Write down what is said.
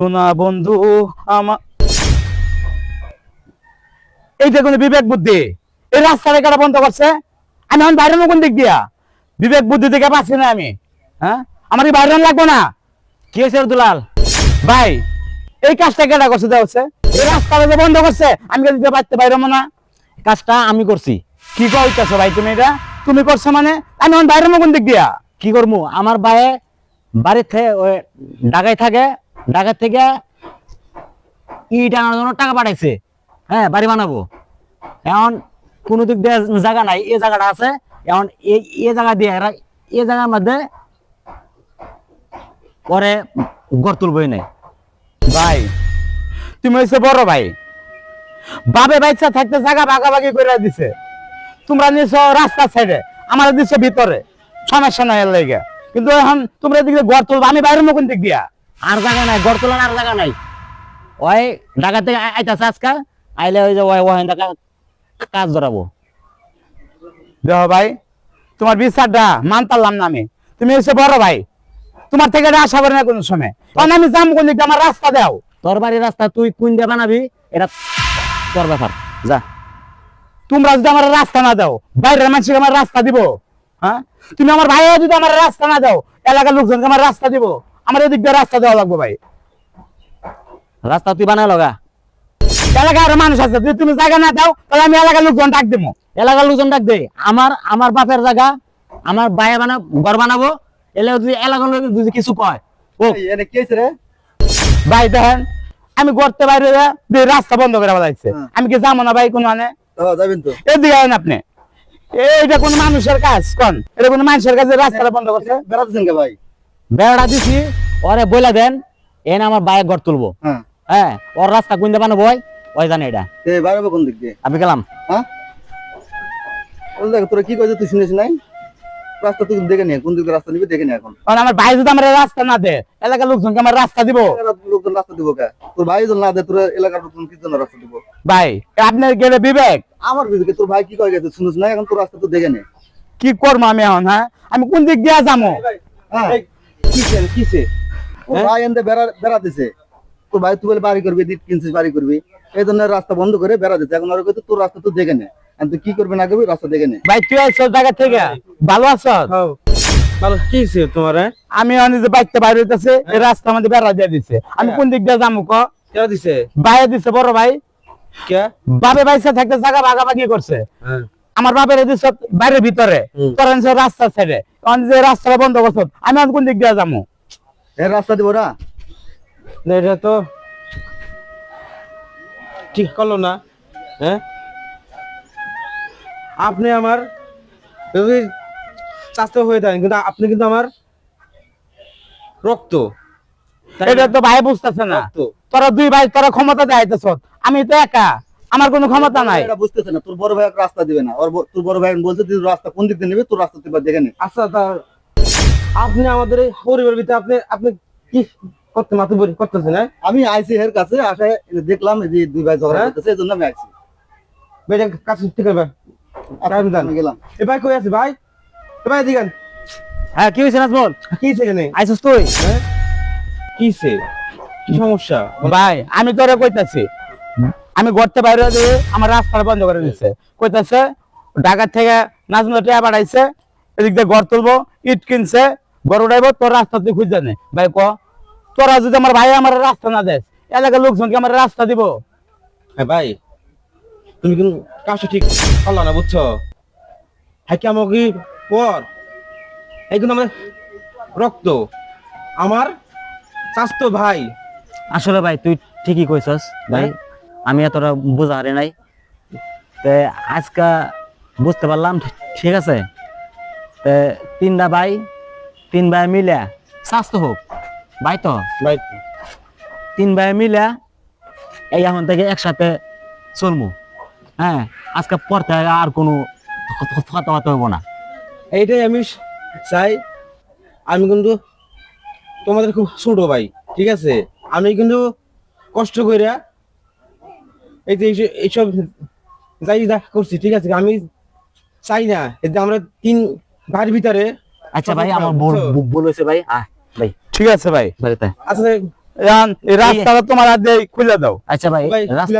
সোনা বন্ধু আমার এইটা কোনো বিবেক বুদ্ধি এই রাস্তাটা কাটা বন্ধ করছে। আমি এখন বাইরে কোন দিক দিয়া। বিবেক বুদ্ধি থেকে পাচ্ছি না আমি। হ্যাঁ? আমার কি বাইরে লাগবে না? কি হয়েছে দুলাল? ভাই এই কাজটা কেটা করছে দেওয়া হচ্ছে এই রাস্তাটা যে বন্ধ করছে আমি কিন্তু বাড়তে বাইরে না? কাজটা আমি করছি। কি কইতেছো ভাই তুমি এটা? তুমি করছ মানে? আমি এখন বাইরে কোন দিক দিয়া। কি করব আমার থেকে ওই ঢাকায় থাকে ঢাকা থেকে ইট আনার জন্য টাকা পাঠাইছে। হ্যাঁ বাড়ি বানাবো। এখন কোনো দিক দিয়ে জায়গা নাই এই জায়গাটা আছে। এখন এই এই জায়গা দিয়ে এই জায়গার মধ্যে পরে গড় তুলবই নাই ভাই, তুমি হয়েছে বড় ভাই। বাবে বাচ্চা থাকতে জায়গা ভাগাভাগি করে দিছে। তোমরা নিছো রাস্তার সাইডে আমার দিছো ভিতরে। সমস্যা নাই লেগে। কিন্তু এখন তোমরা এদিকে ঘর তুলবা, আমি বাইরের মুখ দিক দিয়া। আর জায়গা নাই গড় তোলার আর জায়গা নাই। ওই ঢাকা থেকে আইতাছে আজকা আইলে ওই যে ওই থেকে কাজ ধরাবো। দেহ ভাই তোমার বিচারটা মানতারলাম না আমি। তুমি হচ্ছে বড় ভাই তোমার থেকে এটা আশা করি না কোনো সময়। কারণ আমি যাম কোন আমার রাস্তা দাও। তোর বাড়ির রাস্তা তুই কোন দিয়ে বানাবি এটা তোর ব্যাপার। যা। তোমরা যদি আমার রাস্তা না দাও বাইরের মানুষকে আমার রাস্তা দিব হ্যাঁ? তুমি আমার ভাই যদি আমার রাস্তা না দাও এলাকার লোকজনকে আমার রাস্তা দিব। আমার এদিক দিয়ে রাস্তা দেওয়া লাগবে ভাই। রাস্তা তুই বানায় লগা? এলাকার মানুষ আছে যদি তুমি জায়গা না দাও তাহলে আমি এলাকার লোকজন ডাক দেবো। এলাকার লোকজন ডাক দে। আমার আমার বাপের জায়গা আমার বাইরে বানা ঘর বানাবো এলে যদি এলাকার লোক যদি কিছু কয় ও। এটা কি হয়েছে রে ভাই দেখেন আমি গড়তে বাইরে রাস্তা বন্ধ করে বলাইছে হ্যাঁ। আমি কি যাব না ভাই কোনো মানে ও যাবেন তো। এদিকে আপনি। এইটা কোন মানুষের কাজ কোন? এটা কোন মানুষের কাছে রাস্তাটা বন্ধ করছে? বেড়াতেছেন কে ভাই? বেড়া দিছি ওরে বইলা দেন এনে আমার বাইরে ঘর তুলবো। হ্যাঁ। হ্যাঁ ওর রাস্তা কোন দিয়ে বানাবো ওই জানে এটা। তে বাইরে কোন দিক দিয়ে? আমি গেলাম। হ্যাঁ? দেখ তোরা কি কইছে তুই শুনিস নাই? রাস্তা তুই দেখে নে কোন দিক রাস্তা নিবি দেখে নে এখন। কারণ আমার ভাই যদি আমার রাস্তা না দেয় এলাকার লোকজনকে আমার রাস্তা দিব। লোকজন রাস্তা দিব কে? তোর ভাই যদি না দে তোর এলাকার লোকজন কি জন্য রাস্তা দিব? ভাই আপনার গেলে বিবেক। আমার বিবেকে তোর ভাই কি কয় গেছে শুনিস না এখন তোর রাস্তা দেখে নে। কি করব আমি এখন হ্যাঁ? আমি কোন দিক দিয়ে যাব? হ্যাঁ। কিসে কিসে? তোর ভাই এনতে বেড়া বেড়া দিছে। তোর ভাই তুই বলে বাড়ি করবি দিট কিনছিস বাড়ি করবি। এই জন্য রাস্তা বন্ধ করে বেড়া এখন আর কইতে তোর রাস্তা তুই দেখে নে। আর কি করবি না করবি রাস্তা দেখে নে। ভাই তুই আইসো জায়গা থেকে? ভালো আছো ভালো কি হয়েছে তোমার হ্যাঁ? আমি যে বাইকটা বাইরে হইতেছে এই রাস্তা আমাদের বেড়া দিয়ে দিছে। আমি কোন দিক দিয়ে যাব ক? কে দিছে? বাইরে দিছে বড় ভাই। কে? বাবে বাইসা থাকতে জায়গা ভাগাভাগি করছে। হ্যাঁ। আমার বাপের দিছে বাইরের ভিতরে। তোর সাইডে কারণ যে রাস্তাটা বন্ধ করছ আমি কোন দিক দিয়ে যাব? এর রাস্তা দিব না। এটা তো ঠিক করল না হ্যাঁ? আপনি আমার যদি হয়ে থাকেন কিন্তু আপনি কিন্তু আমার রক্ত এটা? তো ভাই বুঝতেছে না। তোরা দুই ভাই তোরা ক্ষমতা দেখাইতেছ আমি তো একা। আমার কোনো ক্ষমতা নাই। এটা বুঝতেছে না তোর বড় ভাই রাস্তা দিবে না। তোর বড় ভাই বলছে তুই রাস্তা কোন দিক দিয়ে নিবি তোর রাস্তা তুই দেখে নে। আচ্ছা তার আপনি আমাদের এই পরিবার ভিতরে আপনি আপনি কি করতে মাথা বলি করতেছেন হ্যাঁ? আমি আইসি এর কাছে আসে দেখলাম যে দুই ভাই ঝগড়া হ্যাঁ? করতেছে এই জন্য আমি আইসি বেটা কাছে ঠিক আছে টাইম দেন। আমি গেলাম। এ ভাই কই আছে ভাই? এ ভাই দিগান হ্যাঁ কি হয়েছে নাজমল? কি হয়েছে এখানে? আইসস তুই? হ্যাঁ? কি হয়েছে? কি সমস্যা? ভাই আমি তোরে কইতাছি আমি ঘরতে বাইরে দিয়ে আমার রাস্তা বন্ধ করে দিচ্ছে কইতাছে ঢাকা থেকে নাজমুল টিয়া বাড়াইছে এদিক দিয়ে ঘর তুলবো ইট কিনছে ঘর উঠাইবো তোর রাস্তা তুই খুঁজে নে। ভাই ক তোরা যদি আমার ভাই আমার রাস্তা না দেয় এলাকার লোকজনকে আমার রাস্তা দিব। হ্যাঁ ভাই তুমি কিন্তু কাজটা ঠিক করল না বুঝছ? হ্যাঁ কি আমাকে পর? এই কিন্তু আমার রক্ত। আমার স্বাস্থ্য ভাই। আসলে ভাই তুই ঠিকই কইছস ভাই। আমি এতটা বোঝা হারে নাই। তে আজকা বুঝতে পারলাম ঠিক আছে? তে তিনটা ভাই তিন ভাই মিলে স্বাস্থ্য হোক ভাই তো? ভাই তিন ভাই মিলে এই এখন থেকে একসাথে চলবো হ্যাঁ আজকে পর থেকে আর কোনো কথাবার্তা হব না। এইটাই আমি চাই। আমি কিন্তু তোমাদের খুব ছোট ভাই ঠিক আছে? আমি কিন্তু কষ্ট করে এই যে এইসব- এইসব যাই দেখা করছি ঠিক আছে? আমি চাই না। এই যে আমরা তিন ভাইয়ের ভিতরে আচ্ছা ভাই আমার বল বলেছে ভাই। আহ ভাই। ঠিক আছে ভাই। বাড়িতে। আচ্ছা রাস্তাটা তোমার হাত দিয়ে খুলে দাও। আচ্ছা ভাই ভাই, রাস্তা